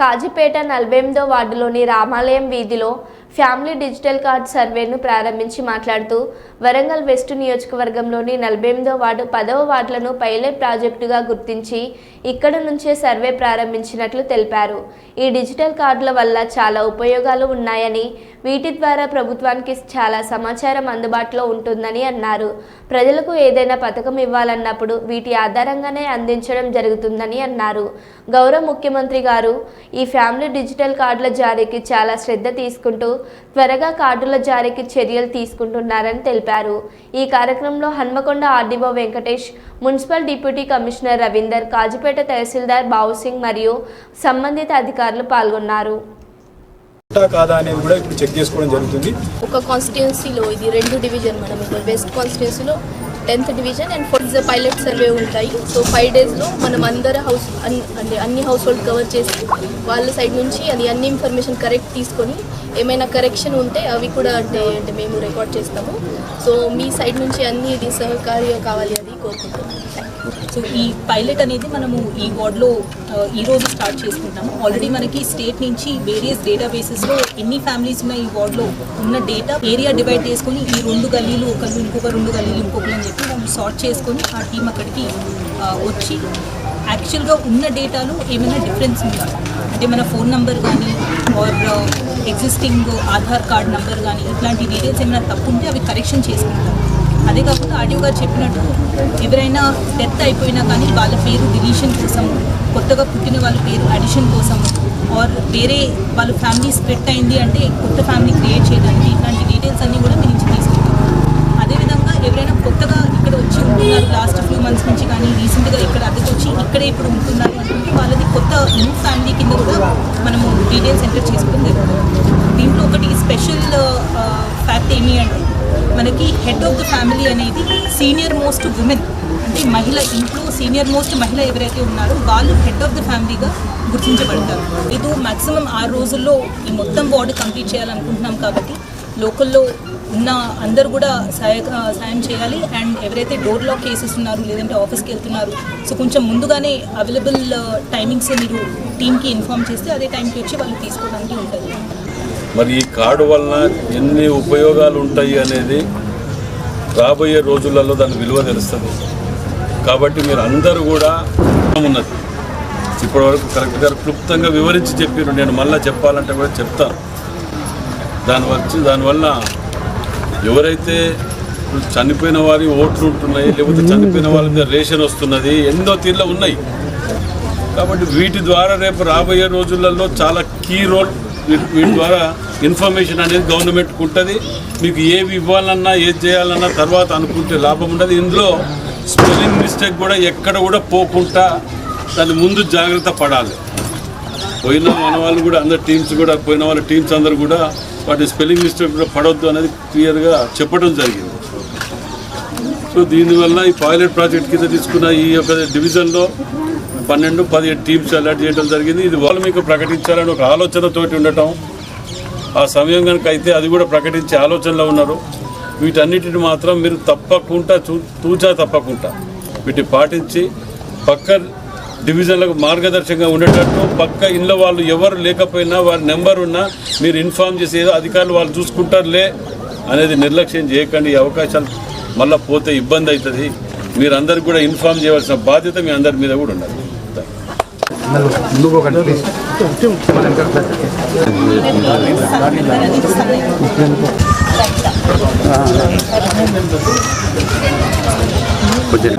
కాజీపేట నలభై ఎనిమిదో వార్డులోని రామాలయం వీధిలో ఫ్యామిలీ డిజిటల్ కార్డ్ సర్వేను ప్రారంభించి మాట్లాడుతూ వరంగల్ వెస్ట్ నియోజకవర్గంలోని నలభై ఎనిమిదో వార్డు పదవ వార్డులను పైలట్ ప్రాజెక్టుగా గుర్తించి ఇక్కడ నుంచే సర్వే ప్రారంభించినట్లు తెలిపారు. ఈ డిజిటల్ కార్డుల వల్ల చాలా ఉపయోగాలు ఉన్నాయని వీటి ద్వారా ప్రభుత్వానికి చాలా సమాచారం అందుబాటులో ఉంటుందని అన్నారు. ప్రజలకు ఏదైనా పథకం ఇవ్వాలన్నప్పుడు వీటి ఆధారంగానే అందించడం జరుగుతుందని అన్నారు. గౌరవ ముఖ్యమంత్రి గారు ఈ ఫ్యామిలీ డిజిటల్ కార్డుల జారీకి చాలా శ్రద్ధ తీసుకుంటూ త్వరగా కార్డుల జారీకి చర్యలు తీసుకుంటున్నారని తెలిపారు. ఈ కార్యక్రమంలో Hanamkonda RDO Venkatesh municipal deputy commissioner Ravinder Kazipet tahsildar Bavusingh మరియు సంబంధిత అధికారులు పాల్గొన్నారు. కాదా అనేది కూడా ఇప్పుడు చెక్ చేసుకోవడం జరుగుతుంది. ఒక కాన్స్టిట్యున్సీలో ఇది రెండు డివిజన్ మనం ఇప్పుడు వెస్ట్ కాన్స్టిట్యున్సీలో tenth division and fourth pilot survey ఉంటాయి. సో ఫైవ్ డేస్లో మనం అందరు హౌస్ అన్ని అంటే అన్ని హౌస్ హోల్డ్ కవర్ చేసి వాళ్ళ సైడ్ నుంచి అది అన్ని ఇన్ఫర్మేషన్ కరెక్ట్ తీసుకొని ఏమైనా కరెక్షన్ ఉంటే అవి కూడా అంటే అంటే మేము రికార్డ్ చేస్తాము. సో మీ సైడ్ నుంచి అన్ని ఇది సహకార్యం కావాలి అది కోరుకుంటున్నాం. సో ఈ పైలట్ అనేది మనము ఈ వార్డ్లో ఈరోజు స్టార్ట్ చేసుకుంటాము ఆల్రెడీ మనకి స్టేట్ నుంచి వేరియస్ డేటా బేసెస్లో ఎన్ని ఫ్యామిలీస్ ఉన్నాయి ఈ వార్డ్లో ఉన్న డేటా ఏరియా డివైడ్ చేసుకొని ఈ రెండు గల్లీలు ఒకళ్ళు ఇంకొక రెండు గల్లీలు ఇంకొకరు అని చెప్పి మనం సార్ట్ చేసుకొని ఆ టీం అక్కడికి వచ్చి యాక్చువల్గా ఉన్న డేటాలో ఏమైనా డిఫరెన్స్ ఉందా? అంటే మన ఫోన్ నెంబర్ కానీ or existing Aadhaar card number కానీ ఇట్లాంటి డీటెయిల్స్ ఏమైనా తప్పు ఉంటే అవి కరెక్షన్ చేసుకుంటాం. అదే కాకుండా ఆడియో గారు చెప్పినట్టు ఎవరైనా డెత్ అయిపోయినా కానీ వాళ్ళ పేరు డిలీషన్ కోసం కొత్తగా పుట్టిన వాళ్ళ పేరు అడిషన్ కోసం ఆర్ వేరే వాళ్ళ ఫ్యామిలీ స్ప్లిట్ అయింది అంటే కొత్త ఫ్యామిలీ క్రియేట్ చేయడానికి ఇట్లాంటి డీటెయిల్స్ అన్నీ కూడా మీ నుంచి తీసుకుంటాం. అదేవిధంగా ఎవరైనా కొత్తగా ఇక్కడ వచ్చి ఉంటున్నారు లాస్ట్ ఫ్యూ మంత్స్ నుంచి కానీ రీసెంట్గా ఇక్కడ అద్దెకి వచ్చి ఇక్కడే ఇప్పుడు ఉంటున్నారు అనుకుంటే వాళ్ళది కొత్త న్యూ ఫ్యామిలీ కింద కూడా మనము డీటెయిల్స్ ఎంటర్ చేసుకుంది జరుగుతుంది. దీంట్లో ఒకటి స్పెషల్ ఫ్యాక్ట్ ఏమి అంటే మనకి హెడ్ ఆఫ్ ద ఫ్యామిలీ అనేది సీనియర్ మోస్ట్ ఉమెన్ అంటే మహిళ ఇంట్లో సీనియర్ మోస్ట్ మహిళ ఎవరైతే ఉన్నారో వాళ్ళు హెడ్ ఆఫ్ ద ఫ్యామిలీగా గుర్తించబడతారు. ఇది మాక్సిమం ఆరు రోజుల్లో ఈ మొత్తం వార్డు కంప్లీట్ చేయాలనుకుంటున్నాం కాబట్టి లోకల్లో ఉన్న అందరు కూడా సహాయ సాయం చేయాలి. అండ్ ఎవరైతే డోర్ లాక్ కేసెస్ ఉన్నారు లేదంటే ఆఫీస్కి వెళ్తున్నారు సో కొంచెం ముందుగానే అవైలబుల్ టైమింగ్స్ uh, మీరు టీమ్కి ఇన్ఫామ్ చేస్తే అదే టైంకి వచ్చి వాళ్ళు తీసుకోవడానికి ఉంటుంది. మరి ఈ కార్డు వలన ఎన్ని ఉపయోగాలు ఉంటాయి అనేది రాబోయే రోజులలో దాని విలువ తెలుస్తుంది. కాబట్టి మీరు అందరూ కూడా ఉన్నది. ఇప్పటివరకు కరెక్ట్గా గారు క్లుప్తంగా వివరించి చెప్పారు నేను మళ్ళీ చెప్పాలంటే కూడా చెప్తాను. దాని వచ్చి దానివల్ల ఎవరైతే చనిపోయిన వారి ఓట్లు ఉంటున్నాయి లేకపోతే చనిపోయిన వాళ్ళ మీద రేషన్ వస్తున్నది ఎన్నో తీర్లు ఉన్నాయి. కాబట్టి వీటి ద్వారా రేపు రాబోయే రోజులలో చాలా కీ రోల్ వీటి ద్వారా ఇన్ఫర్మేషన్ అనేది గవర్నమెంట్కి ఉంటుంది. మీకు ఏవి ఇవ్వాలన్నా ఏది చేయాలన్నా తర్వాత అనుకుంటే లాభం ఉండదు. ఇందులో స్పెల్లింగ్ మిస్టేక్ కూడా ఎక్కడ కూడా పోకుండా దాని ముందు జాగ్రత్త పడాలి. పోయిన మన వాళ్ళు కూడా అందరు టీమ్స్ కూడా పోయిన వాళ్ళ టీమ్స్ అందరు కూడా వాటి స్పెల్లింగ్ మిస్టేక్ కూడా పడవద్దు అనేది క్లియర్గా చెప్పడం జరిగింది. సో దీనివల్ల ఈ పాయిలెట్ ప్రాజెక్ట్ కింద తీసుకున్న ఈ యొక్క డివిజన్లో పన్నెండు పదిహేడు టీమ్స్ అలాట్ చేయడం జరిగింది. ఇది వాళ్ళు మీకు ప్రకటించాలని ఒక ఆలోచనతోటి ఉండటం. ఆ సమయం కనుక అయితే అది కూడా ప్రకటించే ఆలోచనలో ఉన్నారు. వీటన్నిటిని మాత్రం మీరు తప్పకుండా చూ తూచా తప్పకుండా వీటిని పాటించి పక్క డివిజన్లకు మార్గదర్శకంగా ఉండేటట్టు పక్క ఇంట్లో వాళ్ళు ఎవరు లేకపోయినా వారి నెంబర్ ఉన్నా మీరు ఇన్ఫామ్ చేసి ఏదో అధికారులు వాళ్ళు చూసుకుంటారులే అనేది నిర్లక్ష్యం చేయకండి. అవకాశాలు మళ్ళీ పోతే ఇబ్బంది అవుతుంది. మీరందరికి కూడా ఇన్ఫామ్ చేయవలసిన బాధ్యత మీ అందరి మీద కూడా ఉన్నది కొంచెం